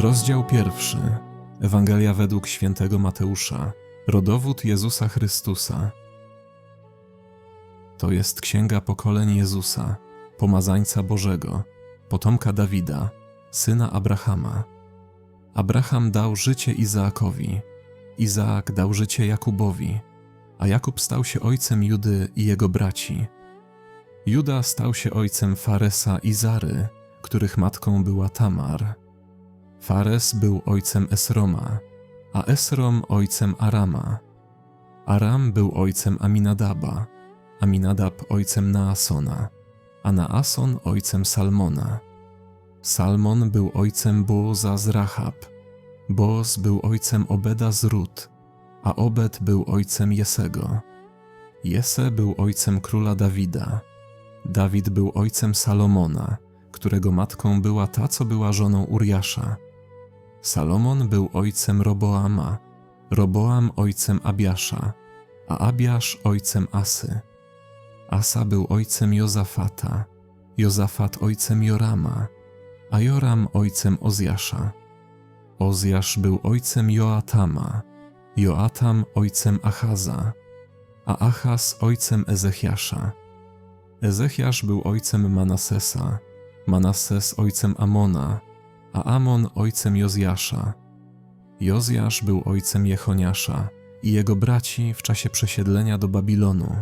Rozdział pierwszy. Ewangelia według świętego Mateusza. Rodowód Jezusa Chrystusa. To jest księga pokoleń Jezusa, pomazańca Bożego, potomka Dawida, syna Abrahama. Abraham dał życie Izaakowi, Izaak dał życie Jakubowi, a Jakub stał się ojcem Judy i jego braci. Juda stał się ojcem Faresa i Zary, których matką była Tamar. Fares był ojcem Esroma, a Esrom ojcem Arama. Aram był ojcem Aminadaba, Aminadab ojcem Naasona, a Naason ojcem Salmona. Salmon był ojcem Booza z Rahab, Boaz był ojcem Obeda z Rut, a Obed był ojcem Jesego. Jese był ojcem króla Dawida. Dawid był ojcem Salomona, którego matką była ta, co była żoną Uriasza. Salomon był ojcem Roboama, Roboam ojcem Abiasza, a Abiasz ojcem Asy. Asa był ojcem Jozafata, Jozafat ojcem Jorama, a Joram ojcem Ozjasza. Ozjasz był ojcem Joatama, Joatam ojcem Achaza, a Achaz ojcem Ezechiasza. Ezechiasz był ojcem Manasesa, Manases ojcem Amona, a Amon ojcem Jozjasza. Jozjasz był ojcem Jechoniasza i jego braci w czasie przesiedlenia do Babilonu.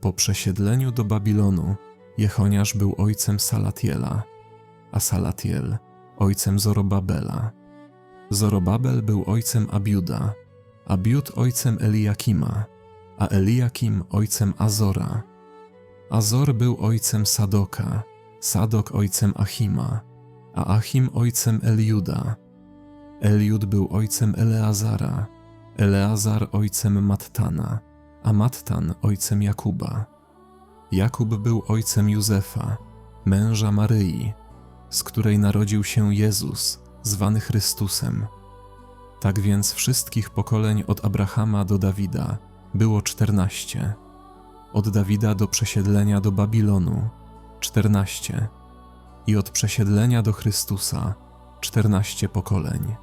Po przesiedleniu do Babilonu Jechoniasz był ojcem Salatiela, a Salatiel ojcem Zorobabela. Zorobabel był ojcem Abiuda, Abiud ojcem Eliakima, a Eliakim ojcem Azora. Azor był ojcem Sadoka, Sadok ojcem Achima, a Achim ojcem Eliuda. Eliud był ojcem Eleazara, Eleazar ojcem Mattana, a Mattan ojcem Jakuba. Jakub był ojcem Józefa, męża Maryi, z której narodził się Jezus, zwany Chrystusem. Tak więc wszystkich pokoleń od Abrahama do Dawida było czternaście. Od Dawida do przesiedlenia do Babilonu czternaście i od przesiedlenia do Chrystusa czternaście pokoleń.